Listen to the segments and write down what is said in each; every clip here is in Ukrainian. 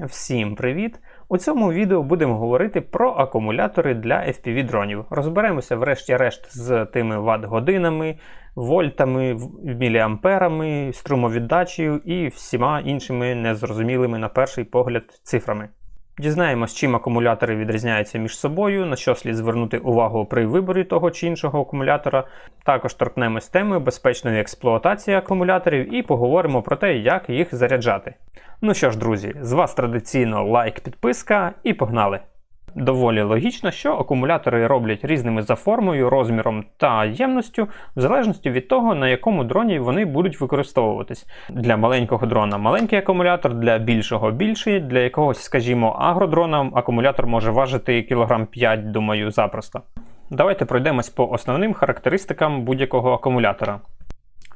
Всім привіт! У цьому відео будемо говорити про акумулятори для FPV-дронів. Розберемося, врешті-решт, з тими ватт-годинами, вольтами, міліамперами, струмовіддачею і всіма іншими незрозумілими на перший погляд цифрами. Дізнаємось, чим акумулятори відрізняються між собою, на що слід звернути увагу при виборі того чи іншого акумулятора. Також торкнемось теми безпечної експлуатації акумуляторів і поговоримо про те, як їх заряджати. Ну що ж, друзі, з вас традиційно лайк, підписка і погнали! Доволі логічно, що акумулятори роблять різними за формою, розміром та ємністю, в залежності від того, на якому дроні вони будуть використовуватись. Для маленького дрона маленький акумулятор, для більшого більший, для якогось, скажімо, агродрона акумулятор може важити кілограм 5, думаю, запросто. Давайте пройдемось по основним характеристикам будь-якого акумулятора.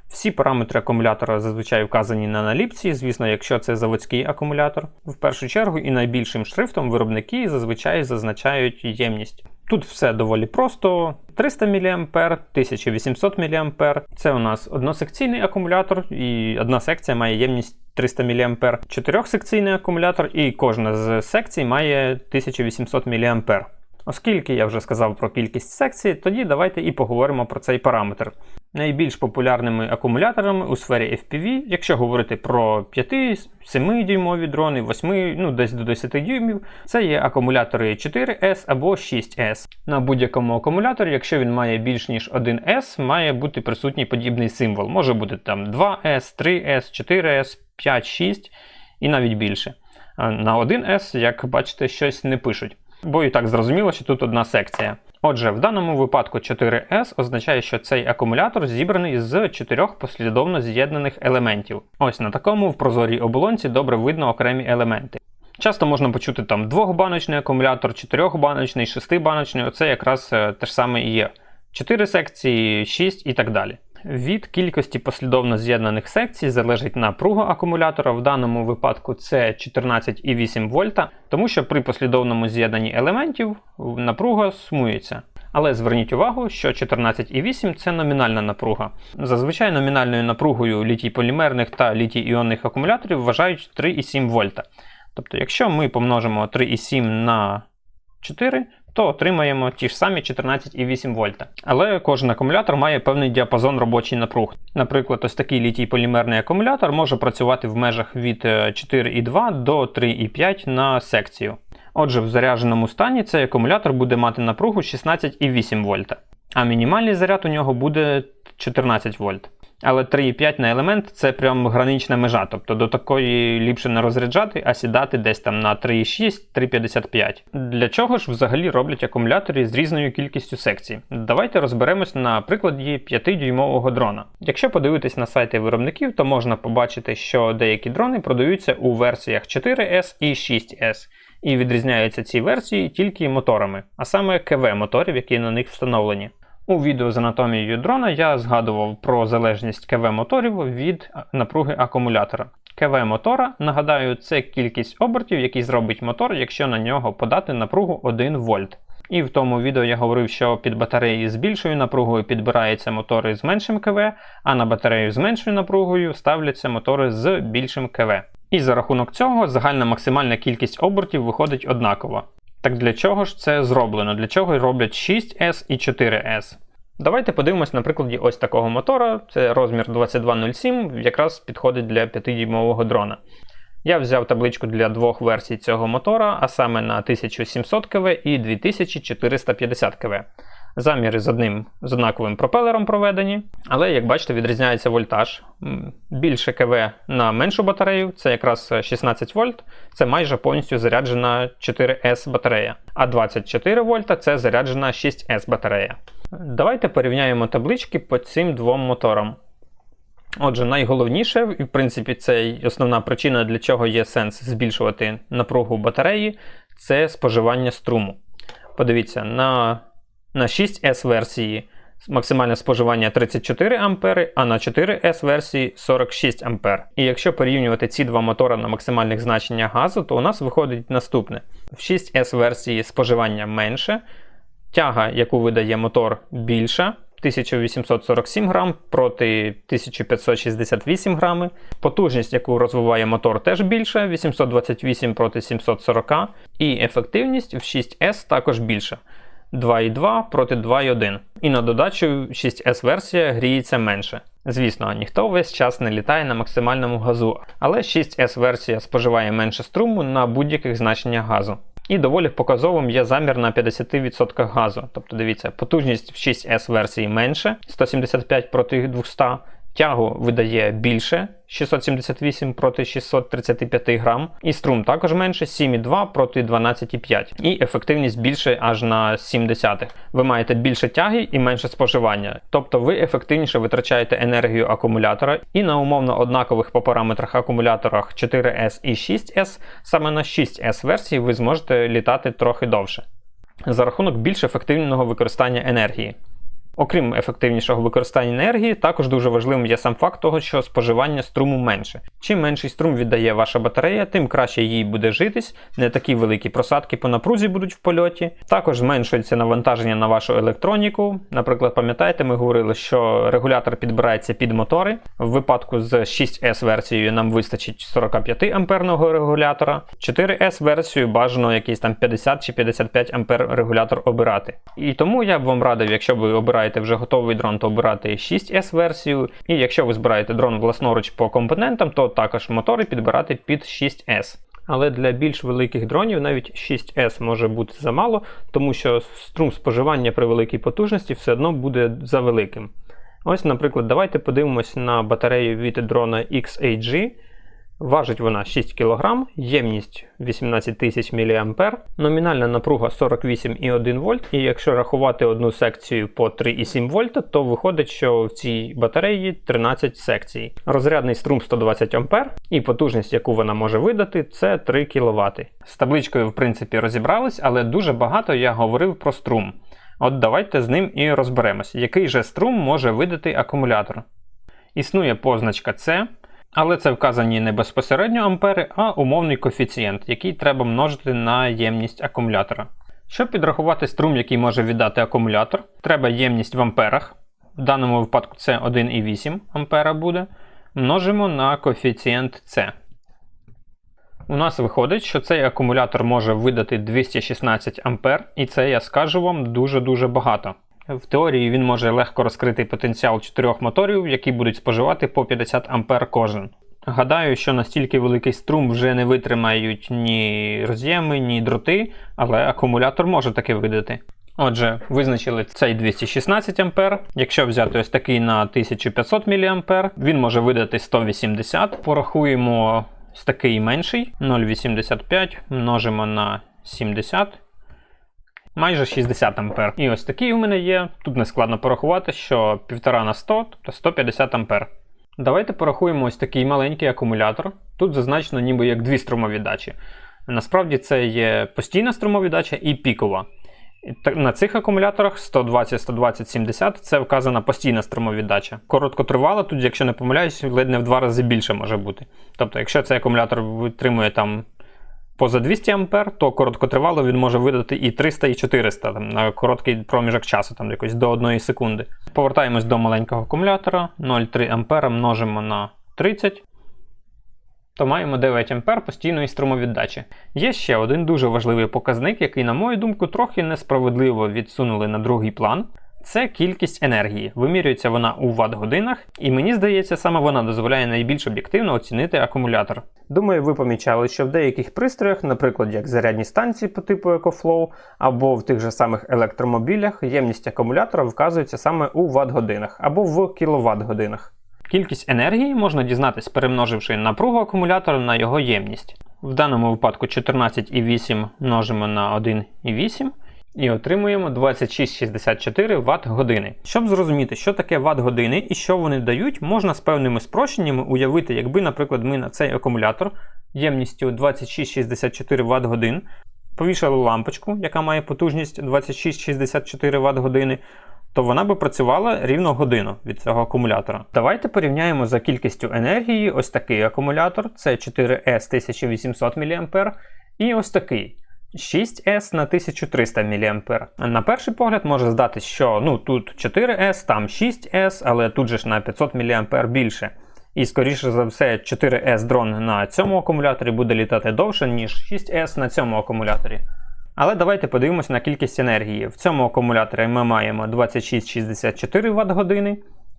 Всі параметри акумулятора зазвичай вказані на наліпці, звісно, якщо це заводський акумулятор. В першу чергу і найбільшим шрифтом виробники зазвичай зазначають ємність. Тут все доволі просто: 300 мА, 1800 мА. Це у нас односекційний акумулятор, і одна секція має ємність 300 мА, чотирьохсекційний акумулятор, і кожна з секцій має 1800 мА. Оскільки я вже сказав про кількість секцій, тоді давайте і поговоримо про цей параметр. Найбільш популярними акумуляторами у сфері FPV, якщо говорити про 5-7 дюймові дрони, 8, ну десь до 10 дюймів, це є акумулятори 4S або 6S. На будь-якому акумуляторі, якщо він має більш ніж 1S, має бути присутній подібний символ. Може бути там 2S, 3S, 4S, 5, 6 і навіть більше. На 1S, як бачите, щось не пишуть. Бо і так зрозуміло, що тут одна секція. Отже, в даному випадку 4S означає, що цей акумулятор зібраний з чотирьох послідовно з'єднаних елементів. Ось на такому в прозорій оболонці добре видно окремі елементи. Часто можна почути там двохбаночний акумулятор, чотирьохбаночний, шестибаночний, оце якраз е, те ж саме і є. 4 секції, 6 і так далі. Від кількості послідовно з'єднаних секцій залежить напруга акумулятора. В даному випадку це 14,8 вольта, тому що при послідовному з'єднанні елементів напруга сумується. Але зверніть увагу, що 14,8 це номінальна напруга. Зазвичай номінальною напругою літій-полімерних та літій-іонних акумуляторів вважають 3,7 вольта. Тобто, якщо ми помножимо 3,7 на 4, то отримаємо ті ж самі 14,8 вольта. Але кожен акумулятор має певний діапазон робочої напруг. Наприклад, ось такий літій-полімерний акумулятор може працювати в межах від е, 4,2 до 3,5 на секцію. Отже, в зарядженому стані цей акумулятор буде мати напругу 16,8 вольта, а мінімальний заряд у нього буде 14 вольт. Але 3,5 на елемент це прям гранична межа. Тобто до такої ліпше не розряджати, а сідати десь там на 3,6-3,55. Для чого ж взагалі роблять акумулятори з різною кількістю секцій? Давайте розберемось на прикладі 5-дюймового дрона. Якщо подивитись на сайти виробників, то можна побачити, що деякі дрони продаються у версіях 4S і 6S. І відрізняються ці версії тільки моторами, а саме КВ моторів, які на них встановлені. У відео з анатомією дрона я згадував про залежність КВ моторів від напруги акумулятора. КВ мотора, нагадаю, це кількість обертів, які зробить мотор, якщо на нього подати напругу 1 вольт. І в тому відео я говорив, що під батареї з більшою напругою підбираються мотори з меншим КВ, а на батарею з меншою напругою ставляться мотори з більшим КВ. І за рахунок цього загальна максимальна кількість обертів виходить однакова. Так для чого ж це зроблено? Для чого роблять 6S і 4S? Давайте подивимось на прикладі ось такого мотора. Це розмір 2207, якраз підходить для 5-дюймового дрона. Я взяв табличку для двох версій цього мотора, а саме на 1700 кВ і 2450 кВ. Заміри з одним з однаковим пропелером проведені, але, як бачите, відрізняється вольтаж. Більше КВ на меншу батарею, це якраз 16 вольт, це майже повністю заряджена 4С батарея. А 24 вольта це заряджена 6С батарея. Давайте порівняємо таблички по цим двом моторам. Отже, найголовніше, і в принципі, це основна причина, для чого є сенс збільшувати напругу батареї, це споживання струму. Подивіться, на, на 6S версії максимальне споживання 34 А, а на 4S версії 46 А. І якщо порівнювати ці два мотора на максимальних значеннях газу, то у нас виходить наступне: в 6S версії споживання менше, тяга, яку видає мотор, більша. 1847 грам проти 1568 грами. Потужність, яку розвиває мотор, теж більша 828 проти 740. І ефективність в 6S також більша. 2,2 проти 2,1. І на додачу 6S версія гріється менше. Звісно, ніхто весь час не літає на максимальному газу, але 6S версія споживає менше струму на будь-яких значеннях газу. І доволі показовим є замір на 50% газу. Тобто дивіться, потужність в 6S версії менше 175 проти 200, тягу видає більше 678 проти 635 грам, і струм також менше 7,2 проти 12,5. І ефективність більше аж на 0,7. Ви маєте більше тяги і менше споживання. Тобто ви ефективніше витрачаєте енергію акумулятора, і на умовно однакових по параметрах акумуляторах 4S і 6S, саме на 6S версії ви зможете літати трохи довше. За рахунок більш ефективного використання енергії. Окрім ефективнішого використання енергії, також дуже важливим є сам факт того, що споживання струму менше. Чим менший струм віддає ваша батарея, тим краще їй буде житись, не такі великі просадки по напрузі будуть в польоті. Також зменшується навантаження на вашу електроніку. Наприклад, пам'ятаєте, ми говорили, що регулятор підбирається під мотори. В випадку з 6S версією нам вистачить 45 амперного регулятора. 4S версію бажано якийсь там 50 чи 55 ампер регулятор обирати. І тому я б вам радив, якщо ви обираєте вже готовий дрон, то обирати 6S версію. І якщо ви збираєте дрон власноруч по компонентам, то також мотори підбирати під 6S. Але для більш великих дронів навіть 6S може бути замало, тому що струм споживання при великій потужності все одно буде за великим. Ось, наприклад, давайте подивимось на батарею від дрона XAG. Важить вона 6 кг, ємність 18 тисяч мА, номінальна напруга 48,1 вольт. І якщо рахувати одну секцію по 3,7 вольта, то виходить, що в цій батареї 13 секцій. Розрядний струм 120 А і потужність, яку вона може видати, це 3 кВт. З табличкою, в принципі, розібрались, але дуже багато я говорив про струм. От давайте з ним і розберемось, який же струм може видати акумулятор. Існує позначка C. Але це вказані не безпосередньо ампери, а умовний коефіцієнт, який треба множити на ємність акумулятора. Щоб підрахувати струм, який може віддати акумулятор, треба ємність в амперах. В даному випадку це 1,8 ампера буде. Множимо на коефіцієнт С. У нас виходить, що цей акумулятор може видати 216 ампер, і це я скажу вам дуже-дуже багато. В теорії він може легко розкрити потенціал чотирьох моторів, які будуть споживати по 50 А кожен. Гадаю, що настільки великий струм вже не витримають ні роз'єми, ні дроти, але акумулятор може таки видати. Отже, визначили цей 216 А. Якщо взяти ось такий на 1500 мА, він може видати 180 Порахуємо ось такий менший 0,85 множимо на 70 майже 60 А. І ось такий у мене є. Тут не складно порахувати, що 1,5 на 100, тобто 150 А. Давайте порахуємо ось такий маленький акумулятор. Тут зазначено ніби як дві струмовіддачі. Насправді це є постійна струмовіддача і пікова. На цих акумуляторах 120, 120, 70 це вказана постійна струмовіддача. Короткотривала, тут, якщо не помиляюсь, ледь не в два рази більше може бути. Тобто, якщо цей акумулятор витримує там поза 200 А, то короткотривало він може видати і 300, і 400 там, на короткий проміжок часу, там якось до 1 секунди. Повертаємось до маленького акумулятора, 0,3 А множимо на 30. То маємо 9 А постійної струмовіддачі. Є ще один дуже важливий показник, який, на мою думку, трохи несправедливо відсунули на другий план. Це кількість енергії. Вимірюється вона у ватт-годинах, і мені здається, саме вона дозволяє найбільш об'єктивно оцінити акумулятор. Думаю, ви помічали, що в деяких пристроях, наприклад, як зарядні станції по типу EcoFlow, або в тих же самих електромобілях, ємність акумулятора вказується саме у ватт-годинах або в кіловат-годинах. Кількість енергії можна дізнатись, перемноживши напругу акумулятора на його ємність. В даному випадку 14,8 множимо на 1,8 і отримуємо 2664 Вт години. Щоб зрозуміти, що таке Вт години і що вони дають, можна з певними спрощеннями уявити, якби, наприклад, ми на цей акумулятор ємністю 2664 Вт годин повішали лампочку, яка має потужність 2664 Вт години. То вона би працювала рівно годину від цього акумулятора. Давайте порівняємо за кількістю енергії ось такий акумулятор це 4S 1800 мА, і ось такий 6С на 1300 мА. На перший погляд може здатись, що ну, тут 4С, там 6С, але тут же ж на 500 мА більше. І, скоріше за все, 4С дрон на цьому акумуляторі буде літати довше, ніж 6С на цьому акумуляторі. Але давайте подивимося на кількість енергії. В цьому акумуляторі ми маємо 2664 Вт години,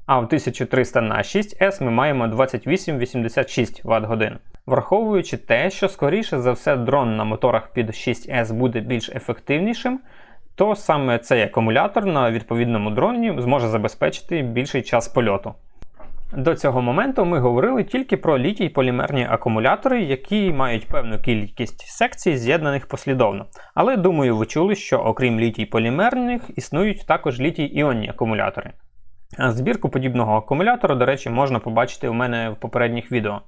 а в 1300 на 6С ми маємо 2886 Вт годин. Враховуючи те, що скоріше за все дрон на моторах під 6С буде більш ефективнішим, то саме цей акумулятор на відповідному дроні зможе забезпечити більший час польоту. До цього моменту ми говорили тільки про літій полімерні акумулятори, які мають певну кількість секцій, з'єднаних послідовно. Але думаю, ви чули, що окрім літій полімерних існують також літій іонні акумулятори. Збірку подібного акумулятора, до речі, можна побачити у мене в попередніх відео.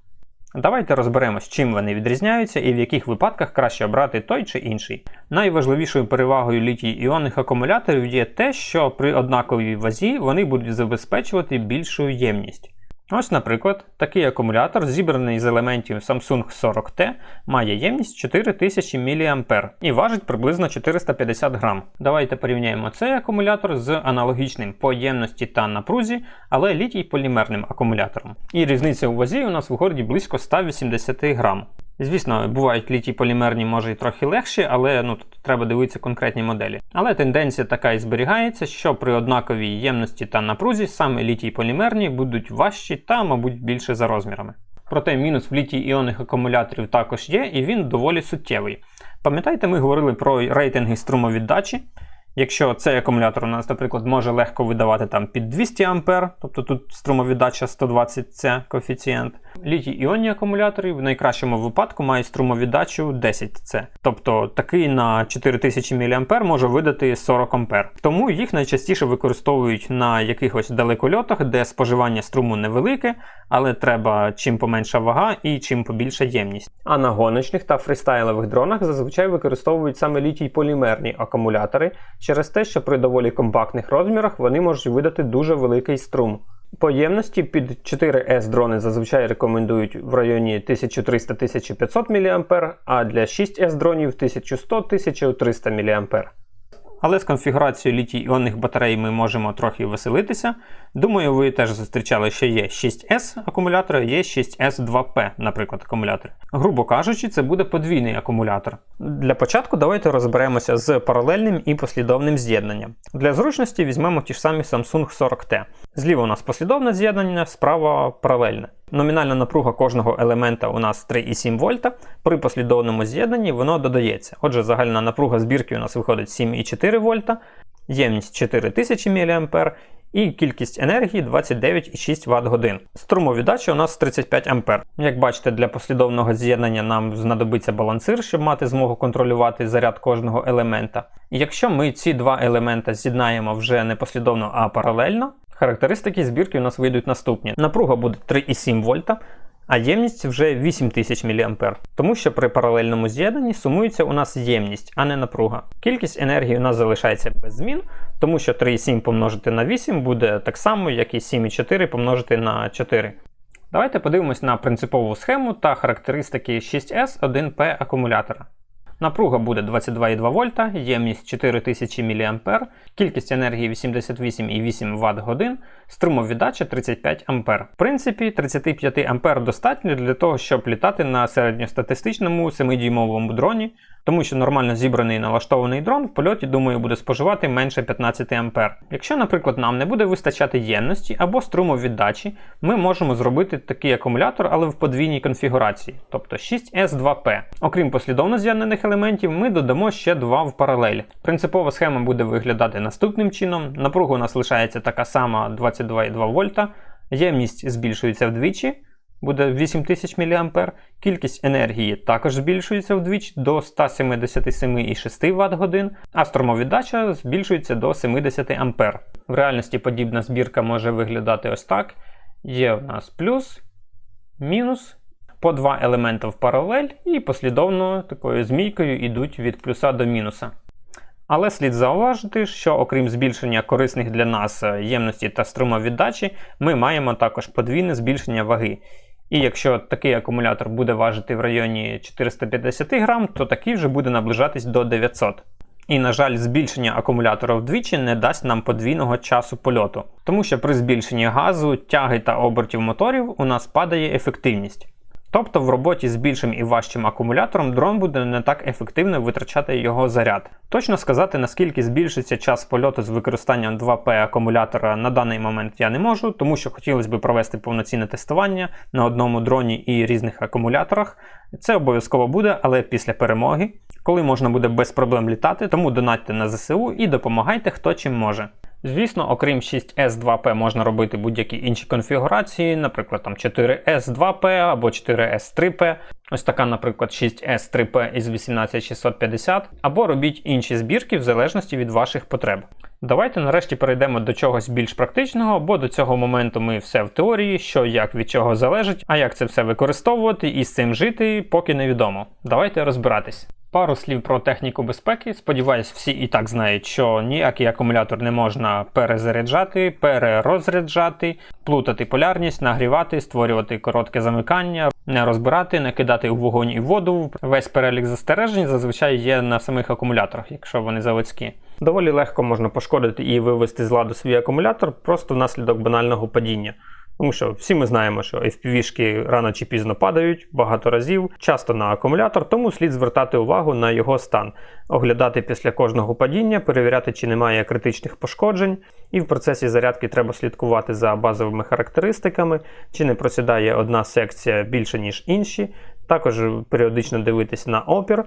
Давайте розберемось, чим вони відрізняються і в яких випадках краще обрати той чи інший. Найважливішою перевагою літій іонних акумуляторів є те, що при однаковій вазі вони будуть забезпечувати більшу ємність. Ось, наприклад, такий акумулятор, зібраний з елементів Samsung 40T, має ємність 4000 мА і важить приблизно 450 грам. Давайте порівняємо цей акумулятор з аналогічним по ємності та напрузі, але літій полімерним акумулятором. І різниця у вазі у нас виходить близько 180 грам. Звісно, бувають літій полімерні, може і трохи легші, але ну, тут треба дивитися конкретні моделі. Але тенденція така і зберігається, що при однаковій ємності та напрузі саме літій полімерні будуть важчі та, мабуть, більше за розмірами. Проте мінус в літій іонних акумуляторів також є, і він доволі суттєвий. Пам'ятаєте, ми говорили про рейтинги струмовіддачі. Якщо цей акумулятор у нас, наприклад, може легко видавати там під 200 А, тобто тут струмовіддача 120 це коефіцієнт. Літій іонні акумулятори в найкращому випадку мають струмовіддачу 10 це Тобто такий на 4000 мА може видати 40 А. Тому їх найчастіше використовують на якихось далекольотах, де споживання струму невелике, але треба чим поменша вага і чим побільша ємність. А на гоночних та фрістайлових дронах зазвичай використовують саме літій полімерні акумулятори через те, що при доволі компактних розмірах вони можуть видати дуже великий струм. По ємності під 4С дрони зазвичай рекомендують в районі 1300-1500 мА, а для 6С дронів 1100-1300 мА. Але з конфігурацією літій іонних батарей ми можемо трохи веселитися. Думаю, ви теж зустрічали, що є 6С акумулятори, є 6С2П, наприклад, акумулятор. Грубо кажучи, це буде подвійний акумулятор. Для початку давайте розберемося з паралельним і послідовним з'єднанням. Для зручності візьмемо ті ж самі Samsung 40T. Зліва у нас послідовне з'єднання, справа паралельне. Номінальна напруга кожного елемента у нас 3,7 вольта. При послідовному з'єднанні воно додається. Отже, загальна напруга збірки у нас виходить 7,4 вольта, ємність 4000 мА і кількість енергії 29,6 Вт годин. Струмовіддача у нас 35 А. Як бачите, для послідовного з'єднання нам знадобиться балансир, щоб мати змогу контролювати заряд кожного елемента. І якщо ми ці два елемента з'єднаємо вже не послідовно, а паралельно, характеристики збірки у нас вийдуть наступні. Напруга буде 3,7 вольта, а ємність вже 8000 мА. Тому що при паралельному з'єднанні сумується у нас ємність, а не напруга. Кількість енергії у нас залишається без змін, тому що 3,7 помножити на 8 буде так само, як і 7,4 помножити на 4. Давайте подивимось на принципову схему та характеристики 6S1P акумулятора. Напруга буде 22,2 вольта, ємність 4000 мА, кількість енергії 88,8 Вт годин, струмовіддача 35 А. В принципі, 35 А достатньо для того, щоб літати на середньостатистичному 7-дюймовому дроні, тому що нормально зібраний і налаштований дрон в польоті, думаю, буде споживати менше 15 А. Якщо, наприклад, нам не буде вистачати ємності або струмовіддачі, ми можемо зробити такий акумулятор, але в подвійній конфігурації, тобто 6S2P. Окрім послідовно з'єднаних елементів, ми додамо ще два в паралель. Принципова схема буде виглядати наступним чином. Напруга у нас лишається така сама 22,2 вольта, ємність збільшується вдвічі буде 8000 мА. Кількість енергії також збільшується вдвічі до 177,6 Вт годин, а струмовіддача збільшується до 70 А. В реальності подібна збірка може виглядати ось так. Є у нас плюс, мінус. По два елементи в паралель і послідовно такою змійкою йдуть від плюса до мінуса. Але слід зауважити, що окрім збільшення корисних для нас ємності та струмовіддачі, ми маємо також подвійне збільшення ваги. І якщо такий акумулятор буде важити в районі 450 грам, то такий вже буде наближатись до 900. І, на жаль, збільшення акумулятора вдвічі не дасть нам подвійного часу польоту, тому що при збільшенні газу, тяги та обертів моторів у нас падає ефективність. Тобто в роботі з більшим і важчим акумулятором дрон буде не так ефективно витрачати його заряд. Точно сказати, наскільки збільшиться час польоту з використанням 2П акумулятора на даний момент я не можу, тому що хотілося б провести повноцінне тестування на одному дроні і різних акумуляторах. Це обов'язково буде, але після перемоги, коли можна буде без проблем літати, тому донатьте на ЗСУ і допомагайте хто чим може. Звісно, окрім 6S2P можна робити будь-які інші конфігурації, наприклад, там 4S2P або 4S3P. Ось така, наприклад, 6S3P із 18650, або робіть інші збірки в залежності від ваших потреб. Давайте нарешті перейдемо до чогось більш практичного, бо до цього моменту ми все в теорії, що як від чого залежить, а як це все використовувати і з цим жити, поки невідомо. Давайте розбиратись. Пару слів про техніку безпеки. Сподіваюсь, всі і так знають, що ніякий акумулятор не можна перезаряджати, перерозряджати, плутати полярність, нагрівати, створювати коротке замикання, не розбирати, не кидати у вогонь і воду. Весь перелік застережень зазвичай є на самих акумуляторах, якщо вони заводські. Доволі легко можна пошкодити і вивести з ладу свій акумулятор просто внаслідок банального падіння. Тому що всі ми знаємо, що FPV-шки рано чи пізно падають багато разів, часто на акумулятор, тому слід звертати увагу на його стан, оглядати після кожного падіння, перевіряти, чи немає критичних пошкоджень, і в процесі зарядки треба слідкувати за базовими характеристиками, чи не просідає одна секція більше, ніж інші. Також періодично дивитись на опір.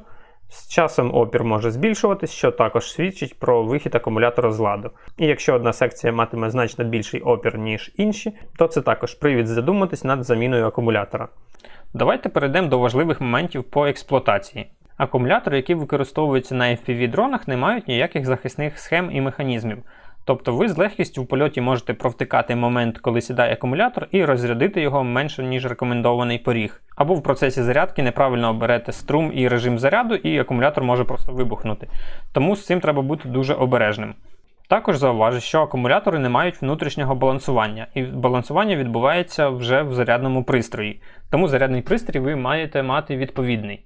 З часом опір може збільшуватись, що також свідчить про вихід акумулятора з ладу. І якщо одна секція матиме значно більший опір, ніж інші, то це також привід задуматись над заміною акумулятора. Давайте перейдемо до важливих моментів по експлуатації. Акумулятори, які використовуються на FPV-дронах, не мають ніяких захисних схем і механізмів. Тобто ви з легкістю в польоті можете провтикати момент, коли сідає акумулятор, і розрядити його менше, ніж рекомендований поріг. Або в процесі зарядки неправильно оберете струм і режим заряду, і акумулятор може просто вибухнути. Тому з цим треба бути дуже обережним. Також зауважу, що акумулятори не мають внутрішнього балансування, і балансування відбувається вже в зарядному пристрої. Тому зарядний пристрій ви маєте мати відповідний.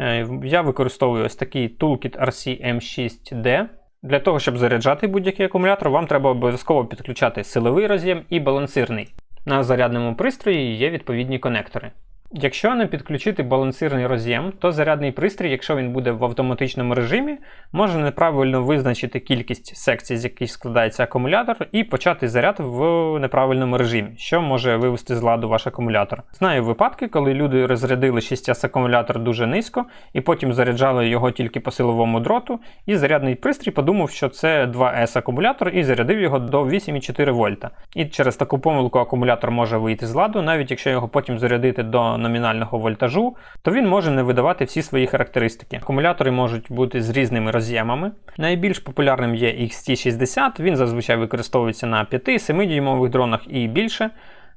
Е, я використовую ось такий Toolkit RC M6D. Для того, щоб заряджати будь-який акумулятор, вам треба обов'язково підключати силовий роз'єм і балансирний. На зарядному пристрої є відповідні конектори. Якщо не підключити балансирний роз'єм, то зарядний пристрій, якщо він буде в автоматичному режимі, може неправильно визначити кількість секцій, з яких складається акумулятор, і почати заряд в неправильному режимі, що може вивести з ладу ваш акумулятор. Знаю випадки, коли люди розрядили 6С акумулятор дуже низько, і потім заряджали його тільки по силовому дроту, і зарядний пристрій подумав, що це 2С акумулятор, і зарядив його до 8,4 вольта. І через таку помилку акумулятор може вийти з ладу, навіть якщо його потім зарядити до номінального вольтажу, то він може не видавати всі свої характеристики. Акумулятори можуть бути з різними роз'ємами. Найбільш популярним є XT60, він зазвичай використовується на 5-7 дюймових дронах і більше.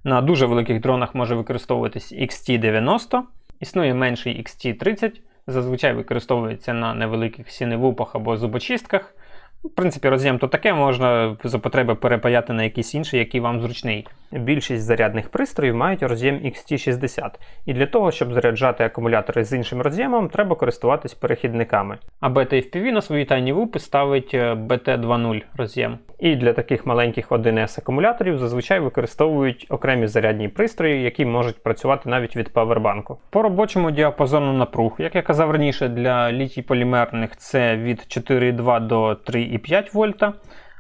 На дуже великих дронах може використовуватись XT90, існує менший XT30, зазвичай використовується на невеликих сіневупах або зубочистках. В принципі, роз'єм то таке, можна за потреби перепаяти на якийсь інший, який вам зручний. Більшість зарядних пристроїв мають роз'єм XT60, і для того, щоб заряджати акумулятори з іншим роз'ємом, треба користуватись перехідниками. А BT-FPV на свої тайні вупи ставить BT2.0 роз'єм. І для таких маленьких 1С акумуляторів зазвичай використовують окремі зарядні пристрої, які можуть працювати навіть від павербанку. По робочому діапазону напруг, як я казав раніше, для літій полімерних це від 4,2 до 3,5 вольта,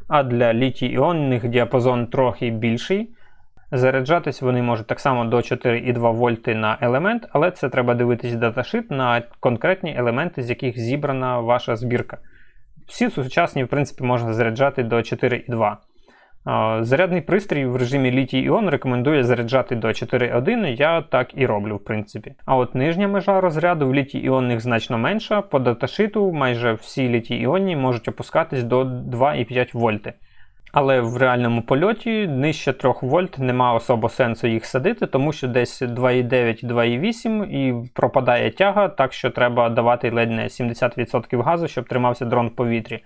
а для літій іонних діапазон трохи більший. Заряджатись вони можуть так само до 4,2 вольти на елемент, але це треба дивитись даташит на конкретні елементи, з яких зібрана ваша збірка. Всі сучасні, в принципі, можна заряджати до 4,2. Зарядний пристрій в режимі літій іон рекомендує заряджати до 4,1, я так і роблю, в принципі. А от нижня межа розряду в літій іонних значно менша, по даташиту майже всі літій іонні можуть опускатись до 2,5 вольти. Але в реальному польоті нижче 3 вольт нема особо сенсу їх садити, тому що десь 2,9-2,8 і пропадає тяга, так що треба давати ледь не 70% газу, щоб тримався дрон в повітрі.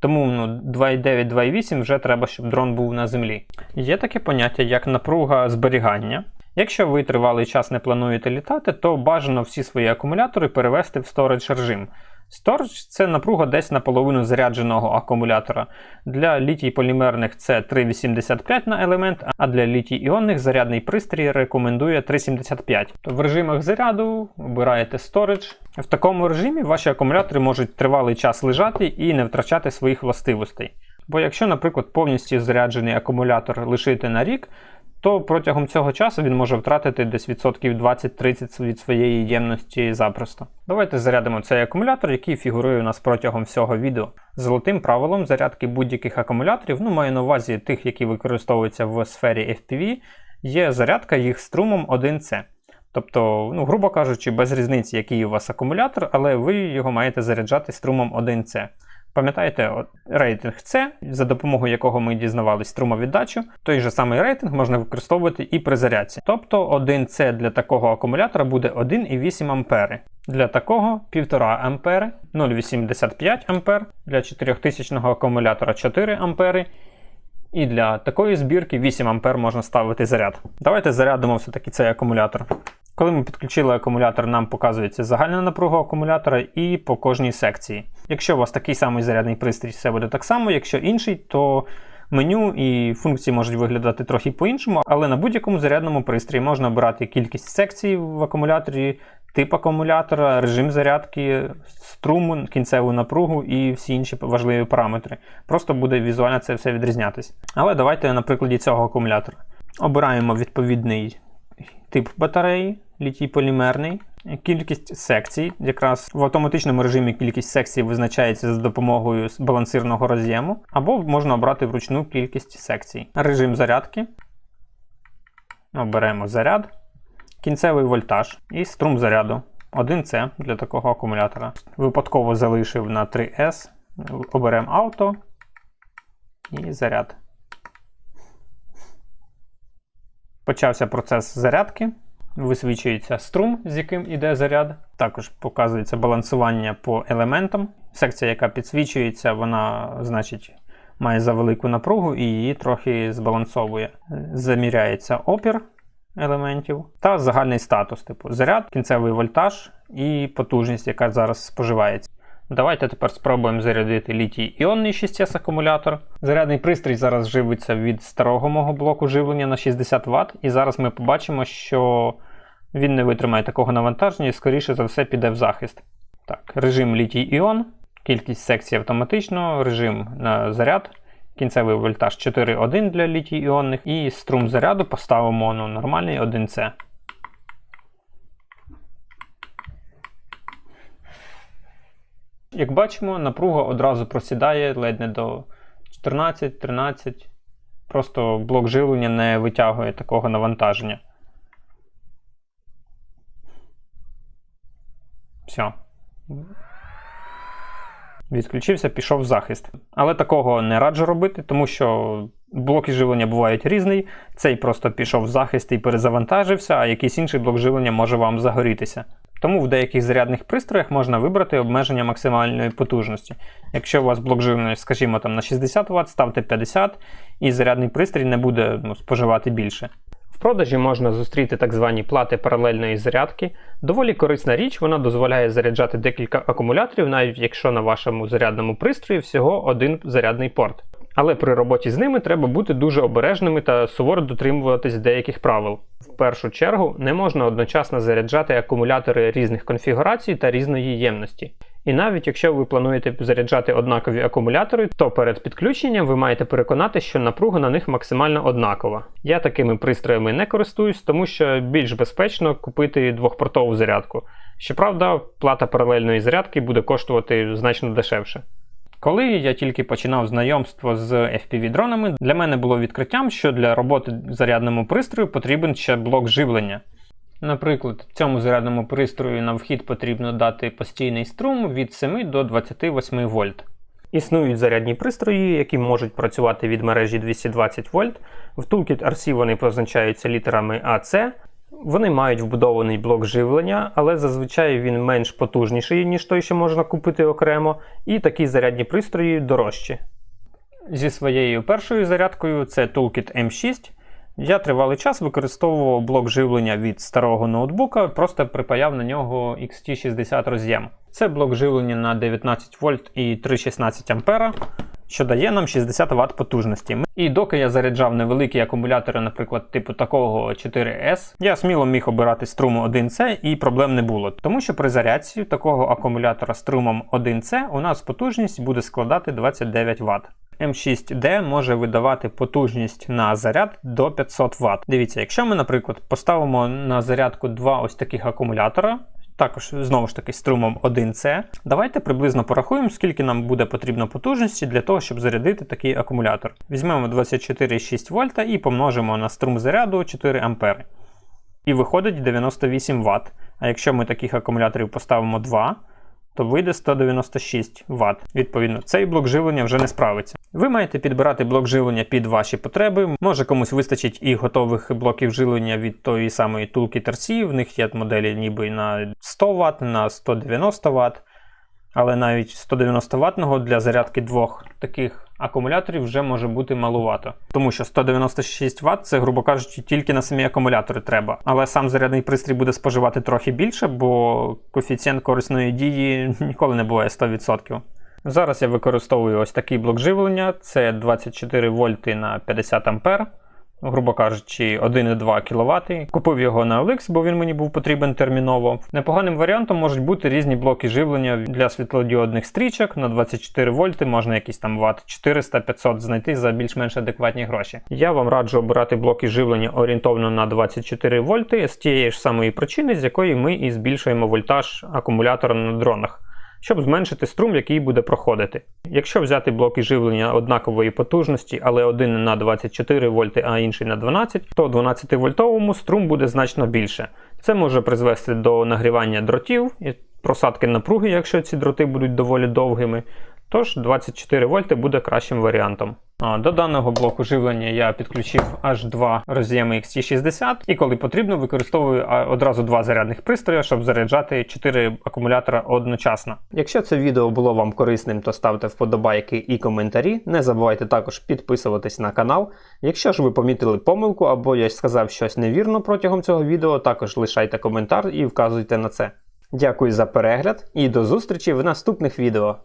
Тому ну, 2,9-2,8 вже треба, щоб дрон був на землі. Є таке поняття, як напруга зберігання. Якщо ви тривалий час не плануєте літати, то бажано всі свої акумулятори перевести в сторидж режим. Storage – це напруга десь наполовину зарядженого акумулятора. Для літій полімерних це 3,85 на елемент, а для літій іонних зарядний пристрій рекомендує 3,75. То в режимах заряду обираєте Storage. В такому режимі ваші акумулятори можуть тривалий час лежати і не втрачати своїх властивостей. Бо якщо, наприклад, повністю заряджений акумулятор лишити на рік, то протягом цього часу він може втратити десь відсотків 20-30 від своєї ємності запросто. Давайте зарядимо цей акумулятор, який фігурує у нас протягом всього відео. Золотим правилом зарядки будь-яких акумуляторів, ну маю на увазі тих, які використовуються в сфері FPV, є зарядка їх струмом 1C. Тобто, ну, грубо кажучи, без різниці, який у вас акумулятор, але ви його маєте заряджати струмом 1C. Пам'ятаєте, от, рейтинг С, за допомогою якого ми дізнавались струмовіддачу, той же самий рейтинг можна використовувати і при зарядці. Тобто 1С для такого акумулятора буде 1,8 А. Для такого 1,5 А, 0,85 А, для 4000 акумулятора 4 А. І для такої збірки 8 А можна ставити заряд. Давайте зарядимо все-таки цей акумулятор. Коли ми підключили акумулятор, нам показується загальна напруга акумулятора і по кожній секції. Якщо у вас такий самий зарядний пристрій, все буде так само. Якщо інший, то меню і функції можуть виглядати трохи по-іншому, але на будь-якому зарядному пристрої можна обирати кількість секцій в акумуляторі, тип акумулятора, режим зарядки, струм, кінцеву напругу і всі інші важливі параметри. Просто буде візуально це все відрізнятись. Але давайте на прикладі цього акумулятора. Обираємо відповідний тип батареї, літій полімерний, кількість секцій. Якраз в автоматичному режимі кількість секцій визначається за допомогою балансирного роз'єму, або можна обрати вручну кількість секцій. Режим зарядки. Оберемо заряд, кінцевий вольтаж і струм заряду. 1С для такого акумулятора. Випадково залишив на 3С. Оберемо авто і заряд. Почався процес зарядки. Висвічується струм, з яким іде заряд. Також показується балансування по елементам. Секція, яка підсвічується, вона, значить, має завелику напругу і її трохи збалансовує. Заміряється опір елементів та загальний статус, типу заряд, кінцевий вольтаж і потужність, яка зараз споживається. Давайте тепер спробуємо зарядити літій іонний 6С акумулятор. Зарядний пристрій зараз живиться від старого мого блоку живлення на 60 Вт, і зараз ми побачимо, що він не витримає такого навантаження і, скоріше за все, піде в захист. Так, Режим літій іон, кількість секцій автоматично, режим на заряд, кінцевий вольтаж 4,1 для літій іонних, і струм заряду поставимо ну, нормальний 1С. Як бачимо, напруга одразу просідає ледь не до 14-13. Просто блок живлення не витягує такого навантаження. Все. Відключився, пішов в захист. Але такого не раджу робити, тому що блоки живлення бувають різні. Цей просто пішов в захист і перезавантажився, а якийсь інший блок живлення може вам загорітися. Тому в деяких зарядних пристроях можна вибрати обмеження максимальної потужності. Якщо у вас блок живлення, скажімо, там на 60 Вт, ставте 50 і зарядний пристрій не буде ну, споживати більше. В продажі можна зустріти так звані плати паралельної зарядки. Доволі корисна річ, вона дозволяє заряджати декілька акумуляторів, навіть якщо на вашому зарядному пристрої всього один зарядний порт. Але при роботі з ними треба бути дуже обережними та суворо дотримуватись деяких правил. В першу чергу не можна одночасно заряджати акумулятори різних конфігурацій та різної ємності. І навіть якщо ви плануєте заряджати однакові акумулятори, то перед підключенням ви маєте переконати, що напруга на них максимально однакова. Я такими пристроями не користуюсь, тому що більш безпечно купити двохпортову зарядку. Щоправда, плата паралельної зарядки буде коштувати значно дешевше. Коли я тільки починав знайомство з FPV-дронами, для мене було відкриттям, що для роботи зарядному пристрою потрібен ще блок живлення. Наприклад, цьому зарядному пристрою на вхід потрібно дати постійний струм від 7 до 28 вольт. Існують зарядні пристрої, які можуть працювати від мережі 220 вольт. В Toolkit RC вони позначаються літерами AC. Вони мають вбудований блок живлення, але зазвичай він менш потужніший, ніж той, що можна купити окремо, і такі зарядні пристрої дорожчі. Зі своєю першою зарядкою це Toolkit M6. Я тривалий час використовував блок живлення від старого ноутбука, просто припаяв на нього XT60 роз'єм. Це блок живлення на 19 вольт і 3,16 ампера, що дає нам 60 Вт потужності. І доки я заряджав невеликі акумулятори, наприклад, типу такого 4S, я сміло міг обирати струму 1C і проблем не було. Тому що при зарядці такого акумулятора струмом 1C у нас потужність буде складати 29 Вт. М6D може видавати потужність на заряд до 500 Вт. Дивіться, якщо ми, наприклад, поставимо на зарядку два ось таких акумулятора, також знову ж таки струмом 1C, давайте приблизно порахуємо, скільки нам буде потрібно потужності для того, щоб зарядити такий акумулятор. Візьмемо 24,6 вольта і помножимо на струм заряду 4 ампери. І виходить 98 Вт. А якщо ми таких акумуляторів поставимо 2, то вийде 196 Вт. Відповідно, цей блок живлення вже не справиться. Ви маєте підбирати блок живлення під ваші потреби. Може комусь вистачить і готових блоків живлення від тої самої тулки Терсі. В них є моделі ніби на 100 Вт, на 190 Вт. Але навіть 190 ватного для зарядки двох таких акумуляторів вже може бути малувато. Тому що 196 Вт це, грубо кажучи, тільки на самі акумулятори треба. Але сам зарядний пристрій буде споживати трохи більше, бо коефіцієнт корисної дії ніколи не буває 100%. Зараз я використовую ось такий блок живлення, це 24 вольти на 50 ампер грубо кажучи, 1,2 кВт. Купив його на OLX, бо він мені був потрібен терміново. Непоганим варіантом можуть бути різні блоки живлення для світлодіодних стрічок на 24 вольти, можна якісь там ватт 400-500 знайти за більш-менш адекватні гроші. Я вам раджу обирати блоки живлення орієнтовно на 24 вольти з тієї ж самої причини, з якої ми і збільшуємо вольтаж акумулятора на дронах щоб зменшити струм, який буде проходити. Якщо взяти блоки живлення однакової потужності, але один на 24 вольти, а інший на 12, то 12 вольтовому струм буде значно більше. Це може призвести до нагрівання дротів просадки напруги, якщо ці дроти будуть доволі довгими. Тож 24 вольти буде кращим варіантом. До даного блоку живлення я підключив аж два роз'єми XT60, і коли потрібно, використовую одразу два зарядних пристрої, щоб заряджати 4 акумулятора одночасно. Якщо це відео було вам корисним, то ставте вподобайки і коментарі. Не забувайте також підписуватись на канал. Якщо ж ви помітили помилку або я сказав щось невірно протягом цього відео, також лишайте коментар і вказуйте на це. Дякую за перегляд і до зустрічі в наступних відео.